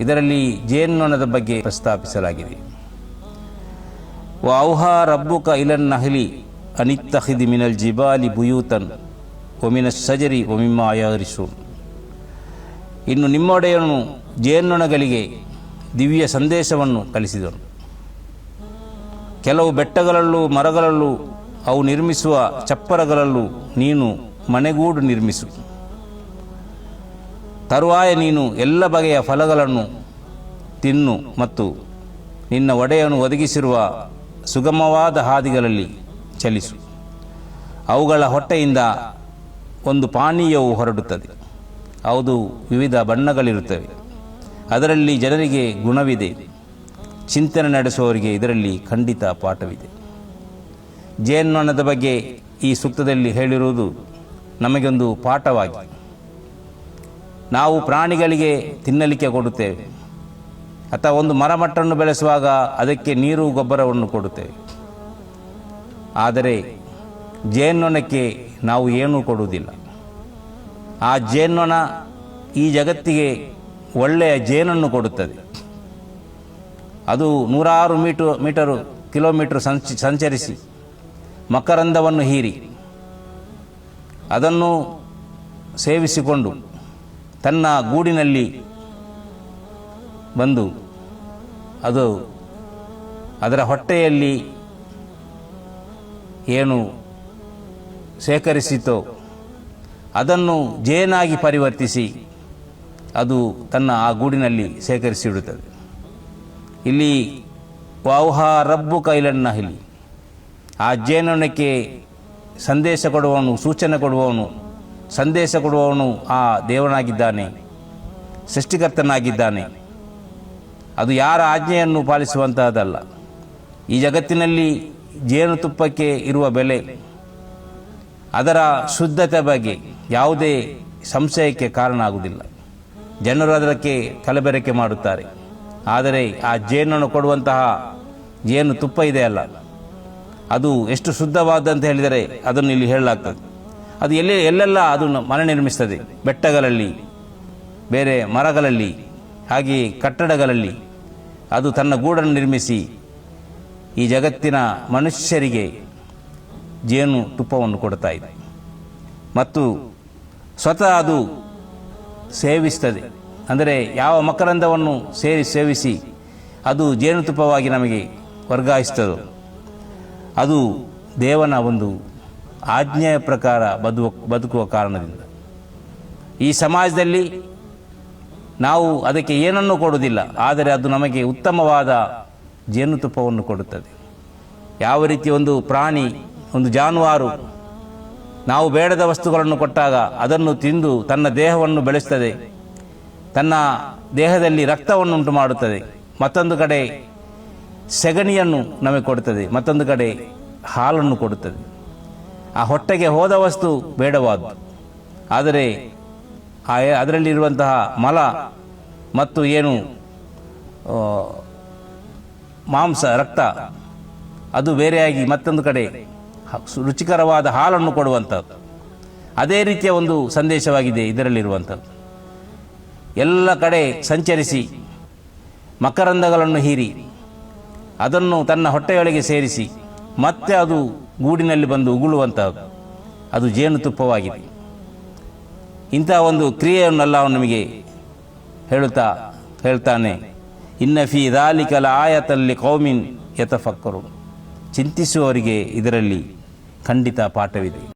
ಇದರಲ್ಲಿ ಜೇನ್ನೊಣದ ಬಗ್ಗೆ ಪ್ರಸ್ತಾಪಿಸಲಾಗಿದೆ. ವೌಹಾ ರಬ್ಬುಕ ಇಲನ್ ನಹಲಿ ಅನಿತ್ತಹಿದಿ ಮಿನಲ್ ಜಿಬಾಲಿ ಬುಯೂತನ್ ಒಮಿನ ಸಜರಿ ಒಮಿಮ್ಮ ಆಯರಿಸು ಇನ್ನು ನಿಮ್ಮೊಡೆಯನು ಜೇನ್ನೊಣಗಳಿಗೆ ದಿವ್ಯ ಸಂದೇಶವನ್ನು ಕಲಿಸಿದನು. ಕೆಲವು ಬೆಟ್ಟಗಳಲ್ಲೂ ಮರಗಳಲ್ಲೂ ಅವು ನಿರ್ಮಿಸುವ ಚಪ್ಪರಗಳಲ್ಲೂ ನೀನು ಮನೆಗೂಡು ನಿರ್ಮಿಸು. ತರುವಾಯ ನೀನು ಎಲ್ಲ ಬಗೆಯ ಫಲಗಳನ್ನು ತಿನ್ನು ಮತ್ತು ನಿನ್ನ ಒಡೆಯನ್ನು ಒದಗಿಸಿರುವ ಸುಗಮವಾದ ಹಾದಿಗಳಲ್ಲಿ ಚಲಿಸು. ಅವುಗಳ ಹೊಟ್ಟೆಯಿಂದ ಒಂದು ಪಾನೀಯವು ಹೊರಡುತ್ತದೆ. ಹೌದು, ವಿವಿಧ ಬಣ್ಣಗಳಿರುತ್ತವೆ. ಅದರಲ್ಲಿ ಜನರಿಗೆ ಗುಣವಿದೆ. ಚಿಂತನೆ ನಡೆಸುವವರಿಗೆ ಇದರಲ್ಲಿ ಖಂಡಿತ ಪಾಠವಿದೆ. ಜೇನ್ನೊಣದ ಬಗ್ಗೆ ಈ ಸೂಕ್ತದಲ್ಲಿ ಹೇಳಿರುವುದು ನಮಗೊಂದು ಪಾಠವಾಗಿ. ನಾವು ಪ್ರಾಣಿಗಳಿಗೆ ತಿನ್ನಲಿಕ್ಕೆ ಕೊಡುತ್ತೇವೆ. ಅಥವಾ ಒಂದು ಮರಮಟ್ಟನ್ನು ಬೆಳೆಸುವಾಗ ಅದಕ್ಕೆ ನೀರು, ಗೊಬ್ಬರವನ್ನು ಕೊಡುತ್ತೇವೆ. ಆದರೆ ಜೇನ್ನೊಣಕ್ಕೆ ನಾವು ಏನೂ ಕೊಡುವುದಿಲ್ಲ. ಆ ಜೇನ್ನೊಣ ಈ ಜಗತ್ತಿಗೆ ಒಳ್ಳೆಯ ಜೇನನ್ನು ಕೊಡುತ್ತದೆ. ಅದು ನೂರಾರು ಮೀಟರ್ ಮೀಟರು, ಕಿಲೋಮೀಟರ್ ಸಂಚ, ಸಂಚರಿಸಿ ಮಕರಂದವನ್ನು ಹೀರಿ ಅದನ್ನು ಸೇವಿಸಿಕೊಂಡು ತನ್ನ ಗೂಡಿನಲ್ಲಿ ಬಂದು ಅದು ಅದರ ಹೊಟ್ಟೆಯಲ್ಲಿ ಏನು ಶೇಖರಿಸಿತೋ ಅದನ್ನು ಜೇನಾಗಿ ಪರಿವರ್ತಿಸಿ ಅದು ತನ್ನ ಆ ಗೂಡಿನಲ್ಲಿ ಶೇಖರಿಸಿಡುತ್ತದೆ ಇಲ್ಲಿ ವಾವುಹ ರಬ್ಬು ಕೈಲಣ್ಣ ಇಲ್ಲಿ ಆ ಜೇನೊಣಕ್ಕೆ ಸಂದೇಶ ಕೊಡುವವನು, ಸೂಚನೆ ಕೊಡುವವನು ಸಂದೇಶ ಕೊಡುವವನು ಆ ದೇವನಾಗಿದ್ದಾನೆ, ಸೃಷ್ಟಿಕರ್ತನಾಗಿದ್ದಾನೆ. ಅದು ಯಾರ ಆಜ್ಞೆಯನ್ನು ಪಾಲಿಸುವಂತಹದ್ದಲ್ಲ ಈ ಜಗತ್ತಿನಲ್ಲಿ ಜೇನುತುಪ್ಪಕ್ಕೆ ಇರುವ ಬೆಲೆ, ಅದರ ಶುದ್ಧತೆ ಬಗ್ಗೆ ಯಾವುದೇ ಸಂಶಯಕ್ಕೆ ಕಾರಣ ಆಗುವುದಿಲ್ಲ ಜನರು ಅದಕ್ಕೆ ಕಲಬೆರಕೆ ಮಾಡುತ್ತಾರೆ. ಆದರೆ ಆ ಜೇನನ್ನು ಕೊಡುವಂತಹ ಜೇನು ತುಪ್ಪ ಇದೆಯಲ್ಲ ಅದು ಎಷ್ಟು ಶುದ್ಧವಾದಂತ ಹೇಳಿದರೆ ಅದನ್ನು ಇಲ್ಲಿ ಹೇಳಲಾಗ್ತದೆ. ಅದು ಎಲ್ಲಿ ಎಲ್ಲೆಲ್ಲ ಅದು ಮನೆ ನಿರ್ಮಿಸ್ತದೆ. ಬೆಟ್ಟಗಳಲ್ಲಿ, ಬೇರೆ ಮರಗಳಲ್ಲಿ ಹಾಗೆಯೇ ಕಟ್ಟಡಗಳಲ್ಲಿ ಅದು ತನ್ನ ಗೂಡನ್ನು ನಿರ್ಮಿಸಿ ಈ ಜಗತ್ತಿನ ಮನುಷ್ಯರಿಗೆ ಜೇನು ತುಪ್ಪವನ್ನು ಕೊಡ್ತಾ ಇದೆ. ಮತ್ತು ಸ್ವತಃ ಅದು ಸೇವಿಸ್ತದೆ. ಅಂದರೆ ಯಾವ ಮಕರಂದವನ್ನು ಸೇರಿ ಸೇವಿಸಿ ಅದು ಜೇನುತುಪ್ಪವಾಗಿ ನಮಗೆ ವರ್ಗಾಯಿಸ್ತದೋ, ಅದು ದೇವನ ಒಂದು ಆಜ್ಞೆಯ ಪ್ರಕಾರ ಬದುವ, ಬದುಕುವ ಕಾರಣದಿಂದ. ಈ ಸಮಾಜದಲ್ಲಿ ನಾವು ಅದಕ್ಕೆ ಏನನ್ನು ಕೊಡುವುದಿಲ್ಲ, ಆದರೆ ಅದು ನಮಗೆ ಉತ್ತಮವಾದ ಜೇನುತುಪ್ಪವನ್ನು ಕೊಡುತ್ತದೆ. ಯಾವ ರೀತಿ ಒಂದು ಪ್ರಾಣಿ, ಒಂದು ಜಾನುವಾರು, ನಾವು ಬೇಡದ ವಸ್ತುಗಳನ್ನು ಕೊಟ್ಟಾಗ ಅದನ್ನು ತಿಂದು ತನ್ನ ದೇಹವನ್ನು ಬೆಳೆಸ್ತದೆ, ತನ್ನ ದೇಹದಲ್ಲಿ ರಕ್ತವನ್ನು ಉಂಟು ಮಾಡುತ್ತದೆ, ಮತ್ತೊಂದು ಕಡೆ ಸೆಗಣಿಯನ್ನು ನಮಗೆ ಕೊಡುತ್ತದೆ, ಮತ್ತೊಂದು ಕಡೆ ಹಾಲನ್ನು ಕೊಡುತ್ತದೆ. ಆ ಹೊಟ್ಟೆಗೆ ಹೋದ ವಸ್ತು ಬೇಡವಾದ್ದು. ಆದರೆ ಆ ಅದರಲ್ಲಿರುವಂತಹ ಮಲ ಮತ್ತು ಏನು ಮಾಂಸ, ರಕ್ತ, ಅದು ಬೇರೆಯಾಗಿ ಮತ್ತೊಂದು ಕಡೆ ರುಚಿಕರವಾದ ಹಾಲನ್ನು ಕೊಡುವಂಥದ್ದು. ಅದೇ ರೀತಿಯ ಒಂದು ಸಂದೇಶವಾಗಿದೆ ಇದರಲ್ಲಿರುವಂಥದ್ದು. ಎಲ್ಲ ಕಡೆ ಸಂಚರಿಸಿ, ಮಕರಂದಗಳನ್ನು ಹೀರಿ, ಅದನ್ನು ತನ್ನ ಹೊಟ್ಟೆಯೊಳಗೆ ಸೇರಿಸಿ, ಮತ್ತೆ ಅದು ಗೂಡಿನಲ್ಲಿ ಬಂದು ಉಗುಳುವಂಥದ್ದು ಅದು ಜೇನುತುಪ್ಪವಾಗಿದೆ. ಇಂಥ ಒಂದು ಕ್ರಿಯೆಯನ್ನೆಲ್ಲ ಅವನು ನಮಗೆ ಹೇಳುತ್ತಾ, ಹೇಳ್ತಾನೆ, ಇನ್ನ ಫಿ ದಾಲಿಕಲ ಆಯತಲ್ಲಿ ಕೌಮಿನ್ ಯತಫಕ್ಕರು ಚಿಂತಿಸುವವರಿಗೆ ಇದರಲ್ಲಿ ಖಂಡಿತ ಪಾಠವಿದೆ.